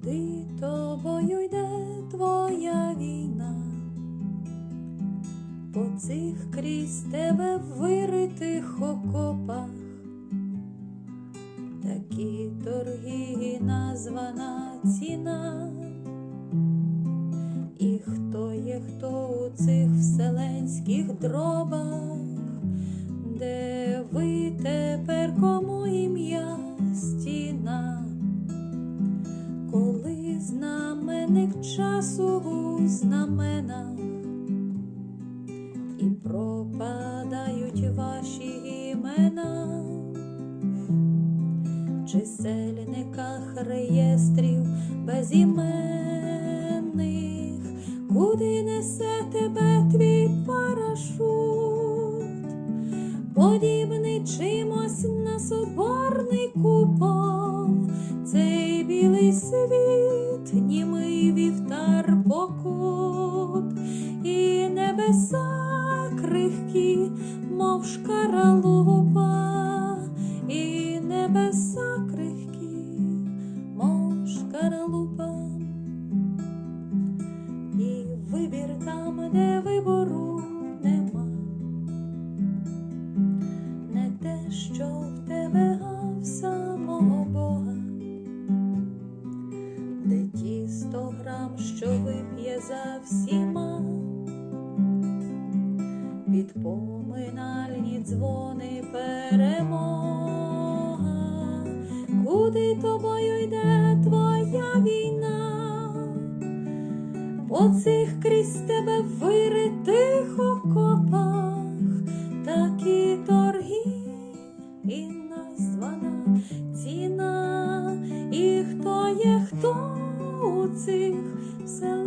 Куди тобою йде твоя війна? По цих крізь тебе виритих окопах, такі торги названа ціна. І хто є, хто у цих вселенських дробах, знаменник часу у знаменах і пропадають ваші імена. В чисельниках реєстрів безіменних, куди несе тебе твій парашут, подібний чимось на соборний купол, цей білий світ, крихкі, мов шкаралупа, і небеса крихкі, мов шкаралупа, і вибір там, де вибору нема. Не те, що в тебе, а в самого Бога, де ті сто грам, що вип'є за всіма, дзвони перемога, куди тобою йде твоя війна, по цих крізь тебе виритих окопах. Такі торги і названа ціна, і хто є, хто у цих вселенських